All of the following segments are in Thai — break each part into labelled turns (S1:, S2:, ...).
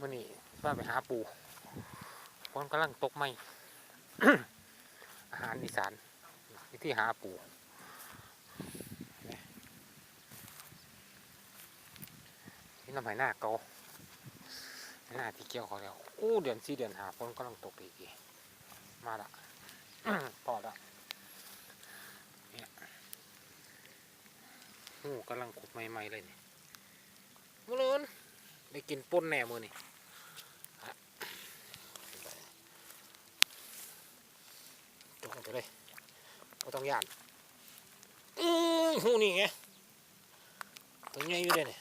S1: มื่อนี้ว่าไปหาปูคนกำลังตกไม้อาหารอีสานวิธีหาปูนี่น้ำไหหน้าเกาหน้าที่เกี่ยวเขาแล้วโอ้เดือนสี่เดือนหาฝนกำลังตกอีกทีมาละพอละเนี่ยหูกำลังขุดใหม่ๆเลยนี่มื่อนู้น ได้กินป่นแหน่มือนี่จกไปเลยไม่ต้องย่านอือหูนี่ไงตัวใหญ่อยู่เลยเนี่ย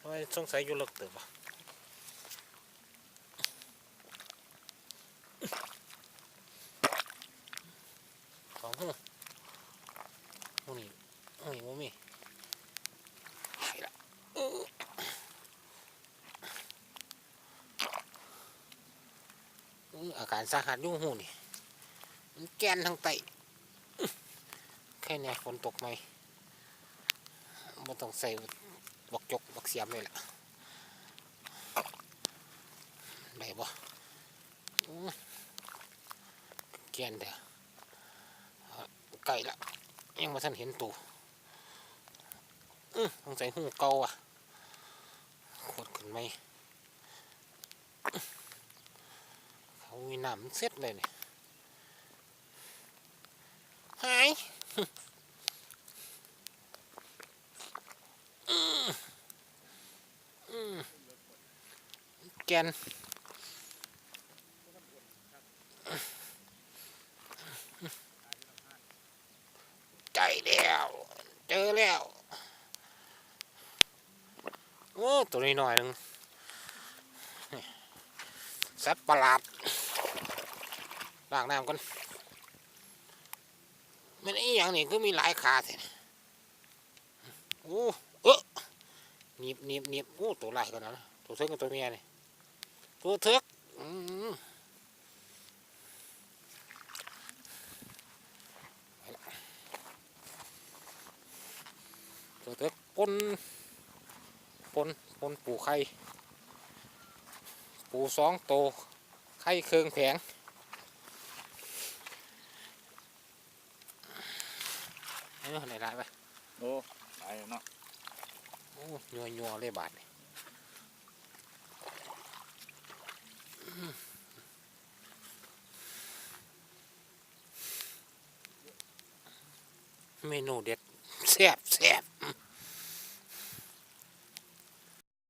S1: ไมสงสัยอยู่เลิกเติบอะสองหูหูนี่หูนี่บ่มีไปละอื้อ อาการสาหัสยุ่งหูนี่มันแกนทางไตแค่เนี้ยฝนตกไหมมันต้องใส่บักจกบักเสียมเลยล่ะได้บ่แกนเด้อไก่ละยังมาท่านเห็นตู่ต้องใส่หูเก่าอะขดขึ้นไหมอื้อ มีหนำเซ็ตเลยเนี่ยหายแกนใจแล้ว เจอแล้ว โอ้ ตัวนี้หน่อยหนึ่งนี่สัตว์ประหลาด ล้างน้ำกันมันไอ้อย่างนี่ก็มีหลายขาแท้โอ้เออหนีบหนีบหนีบโอ้ตัวลายกันนะตัวเทิกกับตัวเมียนี่ตัวเทิกอืมตัวเทิกปนปนปนปูไข่ปูสองโตไข่เครื่องแผง เออไหนได้ไป
S2: โอ้ตายแล้วเนาะ
S1: โอ้ยัวยัวเลยบาทนี่เมนูเด็ดแซ่บแซ่บ